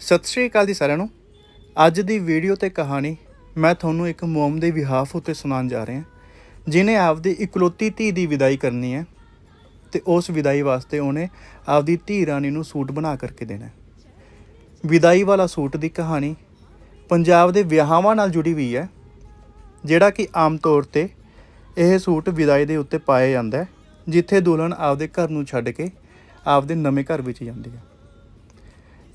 ਸਤਿ ਸ਼੍ਰੀ ਅਕਾਲ ਜੀ ਸਾਰਿਆਂ ਨੂੰ। ਅੱਜ ਦੀ ਵੀਡੀਓ ਤੇ ਕਹਾਣੀ ਮੈਂ ਤੁਹਾਨੂੰ ਇੱਕ ਮੋਮ ਦੇ ਵਿਹਾਫ ਉੱਤੇ ਸੁਣਾਉਣ ਜਾ ਰਿਹਾ ਜਿਨੇ ਆਪਦੀ ਇਕਲੌਤੀ ਧੀ ਦੀ ਵਿਦਾਈ ਕਰਨੀ ਹੈ ਤੇ ਉਸ ਵਿਦਾਈ ਵਾਸਤੇ ਉਹਨੇ ਆਪਦੀ ਧੀ ਰਾਣੀ ਨੂੰ ਸੂਟ ਬਣਾ ਕਰਕੇ ਦੇਣਾ ਵਿਦਾਈ ਵਾਲਾ ਸੂਟ ਦੀ ਕਹਾਣੀ ਪੰਜਾਬ ਦੇ ਵਿਆਹਾਂ ਨਾਲ ਜੁੜੀ ਹੋਈ ਹੈ, ਜਿਹੜਾ ਕਿ ਆਮ ਤੌਰ ਤੇ ਇਹ ਸੂਟ ਵਿਦਾਈ ਦੇ ਉੱਤੇ ਪਾਇਆ ਜਾਂਦਾ ਹੈ, ਜਿੱਥੇ ਦੁਲਹਨ ਆਪਦੇ ਘਰ ਨੂੰ ਛੱਡ ਕੇ ਆਪਦੇ ਨਵੇਂ ਘਰ ਵਿੱਚ ਜਾਂਦੀ ਹੈ।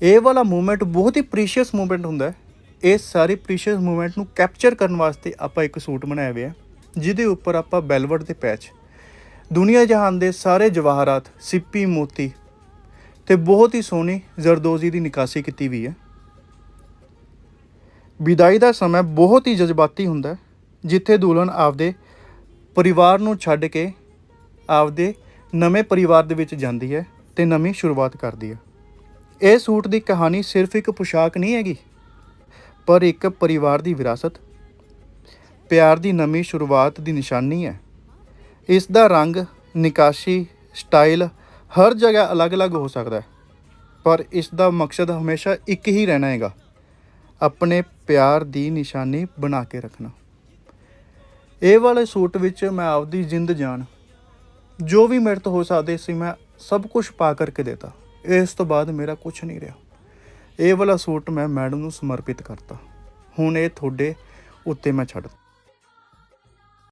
ਇਹ ਵਾਲਾ ਮੂਵਮੈਂਟ ਬਹੁਤ ਹੀ ਪ੍ਰੀਸ਼ੀਅਸ ਮੂਵਮੈਂਟ ਹੁੰਦਾ ਹੈ। ਇਸ ਸਾਰੀ ਪ੍ਰੀਸ਼ੀਅਸ ਮੂਵਮੈਂਟ ਨੂੰ ਕੈਪਚਰ ਕਰਨ ਵਾਸਤੇ ਆਪਾਂ ਇੱਕ ਸੂਟ ਬਣਾਇਆ ਹੋਇਆ ਹੈ, ਜਿਹਦੇ ਉੱਪਰ ਆਪਾਂ ਬੈਲਵਟ ਦੇ ਪੈਚ ਦੁਨੀਆ ਜਹਾਨ ਦੇ ਸਾਰੇ ਜਵਾਹਰਾਤ ਸਿੱਪੀ ਮੋਤੀ ਤੇ ਬਹੁਤ ਹੀ ਸੋਹਣੀ ਜ਼ਰਦੋਜ਼ੀ ਦੀ ਨਿਕਾਸੀ ਕੀਤੀ ਵੀ ਹੈ। ਵਿਦਾਈ ਦਾ ਸਮਾਂ ਬਹੁਤ ਹੀ ਜਜ਼ਬਾਤੀ ਹੁੰਦਾ ਜਿੱਥੇ ਦੁਲਹਨ ਆਪਦੇ ਪਰਿਵਾਰ ਨੂੰ ਛੱਡ ਕੇ ਆਪਦੇ ਨਵੇਂ ਪਰਿਵਾਰ ਦੇ ਵਿੱਚ ਜਾਂਦੀ ਹੈ ਤੇ ਨਵੀਂ ਸ਼ੁਰੂਆਤ ਕਰਦੀ ਹੈ। ਇਹ ਸੂਟ ਦੀ ਕਹਾਣੀ ਸਿਰਫ ਇੱਕ ਪੁਸ਼ਾਕ ਨਹੀਂ ਹੈਗੀ, ਪਰ ਇੱਕ ਪਰਿਵਾਰ ਦੀ ਵਿਰਾਸਤ। ਪਿਆਰ ਦੀ ਨਵੀਂ ਸ਼ੁਰੂਆਤ ਦੀ ਨਿਸ਼ਾਨੀ ਹੈ। ਇਸ ਦਾ ਰੰਗ, ਨਿਕਾਸ਼ੀ, ਸਟਾਈਲ ਹਰ ਜਗ੍ਹਾ ਅਲੱਗ-ਅਲੱਗ ਹੋ ਸਕਦਾ ਹੈ, ਪਰ ਇਸ ਦਾ ਮਕਸਦ ਹਮੇਸ਼ਾ ਇੱਕ ਹੀ ਰਹਿਣਾ ਹੈਗਾ, ਆਪਣੇ ਪਿਆਰ ਦੀ ਨਿਸ਼ਾਨੀ ਬਣਾ ਕੇ ਰੱਖਣਾ। ਇਹ ਵਾਲੇ ਸੂਟ ਵਿੱਚ ਮੈਂ ਆਪਦੀ ਜਿੰਦ ਜਾਨ, ਜੋ ਵੀ ਮੇਰੇ ਤੋਂ ਹੋ ਸਕਦੇ ਸੀ ਮੈਂ ਸਭ ਕੁਝ ਪਾ ਕਰਕੇ ਦੇਤਾ। ਇਸ ਤੋਂ ਬਾਅਦ ਮੇਰਾ ਕੁਝ ਨਹੀਂ ਰਿਹਾ। ਇਹ ਵਾਲਾ ਸੂਟ ਮੈਂ ਮੈਡਮ ਨੂੰ ਸਮਰਪਿਤ ਕਰਤਾ। ਹੁਣ ਇਹ ਤੁਹਾਡੇ ਉੱਤੇ ਮੈਂ ਛੱਡ